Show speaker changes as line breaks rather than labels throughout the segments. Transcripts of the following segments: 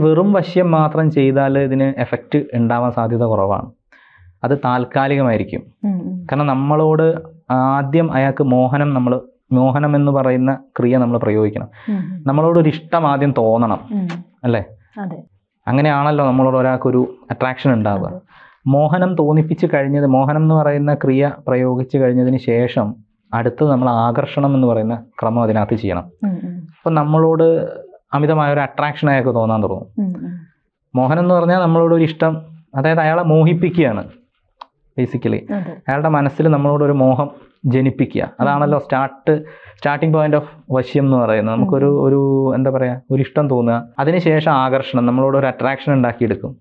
വെറും വശ്യം മാത്രം ചെയ്താൽ ഇതിന് എഫക്റ്റ് ഉണ്ടാവാൻ സാധ്യത കുറവാണ്. അത് താൽക്കാലികമായിരിക്കും. കാരണം നമ്മളോട് ആദ്യം അയാൾക്ക് മോഹനം നമ്മൾ മോഹനം എന്ന് പറയുന്ന ക്രിയ നമ്മൾ പ്രയോഗിക്കണം. നമ്മളോട് ഒരു ഇഷ്ടം ആദ്യം തോന്നണം. അല്ലേ? അങ്ങനെയാണല്ലോ നമ്മളോട് ഒരാൾക്കൊരു അട്രാക്ഷൻ ഉണ്ടാവുക. മോഹനം തോന്നിപ്പിച്ച് കഴിഞ്ഞത് മോഹനം എന്ന് പറയുന്ന ക്രിയ പ്രയോഗിച്ച് കഴിഞ്ഞതിന് ശേഷം അടുത്തത് നമ്മൾ ആകർഷണം എന്ന് പറയുന്ന ക്രമം അതിനകത്ത് ചെയ്യണം. അപ്പം നമ്മളോട് അമിതമായ ഒരു അട്രാക്ഷൻ അയാൾക്ക് തോന്നാൻ തുടങ്ങും.
ഉം.
എന്ന് പറഞ്ഞാൽ നമ്മളോട് ഒരു ഇഷ്ടം അതായത് അയാളെ മോഹിപ്പിക്കുകയാണ് ബേസിക്കലി അയാളുടെ മനസ്സിൽ നമ്മളോട് ഒരു മോഹം ജനിപ്പിക്കുക. അതാണല്ലോ സ്റ്റാർട്ട് സ്റ്റാർട്ടിംഗ് പോയിന്റ് ഓഫ് വശ്യം എന്ന് പറയുന്നത്. നമുക്കൊരു ഒരു എന്താ പറയുക ഒരു ഇഷ്ടം തോന്നുക. അതിനുശേഷം ആകർഷണം നമ്മളോട് ഒരു അട്രാക്ഷൻ ഉണ്ടാക്കിയെടുക്കും.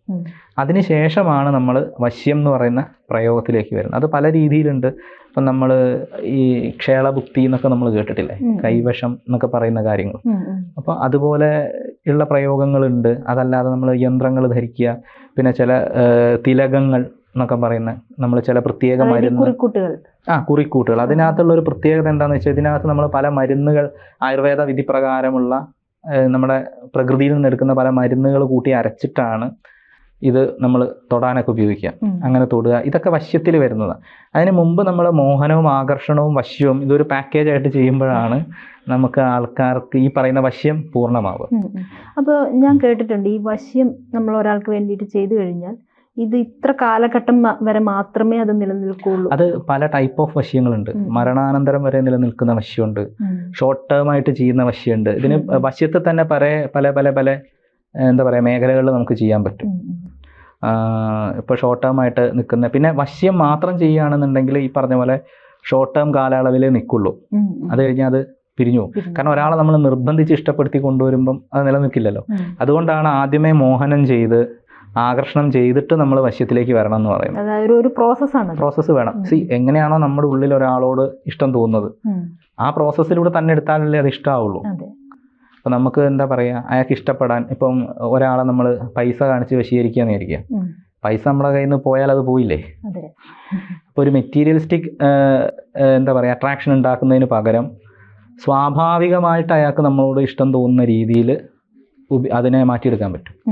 അതിനുശേഷമാണ് നമ്മൾ വശ്യം എന്ന് പറയുന്ന പ്രയോഗത്തിലേക്ക് വരുന്നത്. അത് പല രീതിയിലുണ്ട്. ഇപ്പം നമ്മൾ ഈ ക്ഷേളബുക്തി എന്നൊക്കെ നമ്മൾ കേട്ടിട്ടില്ലേ. കൈവശം എന്നൊക്കെ പറയുന്ന കാര്യങ്ങൾ. അപ്പോൾ അതുപോലെ ഉള്ള പ്രയോഗങ്ങളുണ്ട്. അതല്ലാതെ നമ്മൾ യന്ത്രങ്ങൾ ധരിക്കുക. പിന്നെ ചില തിലകങ്ങൾ എന്നൊക്കെ പറയുന്ന നമ്മൾ ചില പ്രത്യേക മരുന്ന്
കുറിക്കൂട്ടുകൾ.
ആ കുറിക്കൂട്ടുകൾ. അതിനകത്തുള്ള ഒരു പ്രത്യേകത എന്താണെന്ന് വെച്ചാൽ ഇതിനകത്ത് നമ്മൾ പല മരുന്നുകൾ ആയുർവേദ വിധി പ്രകാരമുള്ള നമ്മുടെ പ്രകൃതിയിൽ നിന്ന് എടുക്കുന്ന പല മരുന്നുകൾ കൂട്ടി അരച്ചിട്ടാണ് ഇത് നമ്മൾ തൊടാനൊക്കെ ഉപയോഗിക്കുക. അങ്ങനെ തൊടുക. ഇതൊക്കെ വശ്യത്തിൽ വരുന്നതാണ് അതിന് മുമ്പ് നമ്മൾ മോഹനവും ആകർഷണവും വശ്യവും ഇതൊരു പാക്കേജ് ആയിട്ട് ചെയ്യുമ്പോഴാണ് നമുക്ക് ആൾക്കാർക്ക് ഈ പറയുന്ന വശ്യം
പൂർണമാവുക. അപ്പോൾ ഞാൻ കേട്ടിട്ടുണ്ട് ഈ വശ്യം നമ്മൾ ഒരാൾക്ക് വേണ്ടിയിട്ട് ചെയ്തു കഴിഞ്ഞാൽ ഇത് ഇത്ര കാലഘട്ടം വരെ മാത്രമേ അത് നിലനിൽക്കുള്ളൂ.
അത് പല ടൈപ്പ് ഓഫ് വശ്യങ്ങളുണ്ട്. മരണാനന്തരം വരെ നിലനിൽക്കുന്ന വശ്യമുണ്ട് ഷോർട്ട് ടേം ആയിട്ട് ചെയ്യുന്ന വശ്യമുണ്ട് ഇതിന്
ഉം.
തന്നെ പല പല പല പല എന്താ പറയുക മേഖലകളിൽ നമുക്ക് ചെയ്യാൻ പറ്റും. ഇപ്പോൾ ഷോർട്ട് ടേം ആയിട്ട് നിൽക്കുന്ന പിന്നെ വശ്യം മാത്രം ചെയ്യുകയാണെന്നുണ്ടെങ്കിൽ ഈ പറഞ്ഞ പോലെ ഷോർട്ട് ടേം കാലയളവിൽ നിൽക്കുള്ളൂ. അത് കഴിഞ്ഞാൽ അത് പിരിഞ്ഞു പോകും. കാരണം ഒരാളെ നമ്മൾ നിർബന്ധിച്ച് ഇഷ്ടപ്പെടുത്തി കൊണ്ടുവരുമ്പം അത് നിലനിൽക്കില്ലല്ലോ. അതുകൊണ്ടാണ് ആദ്യമേ മോഹനം ചെയ്ത് ആകർഷണം ചെയ്തിട്ട് നമ്മൾ വശ്യത്തിലേക്ക് വരണം എന്ന് പറയുന്നത്.
അതായത് ഒരു- പ്രോസസ്സാണ്
പ്രോസസ്സ് വേണം. സി എങ്ങനെയാണോ നമ്മുടെ ഉള്ളിൽ ഒരാളോട് ഇഷ്ടം തോന്നുന്നത്. ആ പ്രോസസ്സിലൂടെ തന്നെ എടുത്താലല്ലേ അത് ഇഷ്ടമാവുള്ളൂ അപ്പം നമുക്ക് എന്താ പറയുക അയാൾക്ക് ഇഷ്ടപ്പെടാൻ ഇപ്പം ഒരാളെ നമ്മൾ പൈസ കാണിച്ച് വിചാരിക്കുക. പൈസ നമ്മുടെ കയ്യിൽ നിന്ന് പോയാൽ അത് പോയില്ലേ? അപ്പോൾ ഒരു മെറ്റീരിയലിസ്റ്റിക് എന്താ പറയുക അട്രാക്ഷൻ ഉണ്ടാക്കുന്നതിന് പകരം സ്വാഭാവികമായിട്ട് അയാൾക്ക് നമ്മളോട് ഇഷ്ടം തോന്നുന്ന രീതിയിൽ അതിനെ മാറ്റിയെടുക്കാൻ പറ്റും.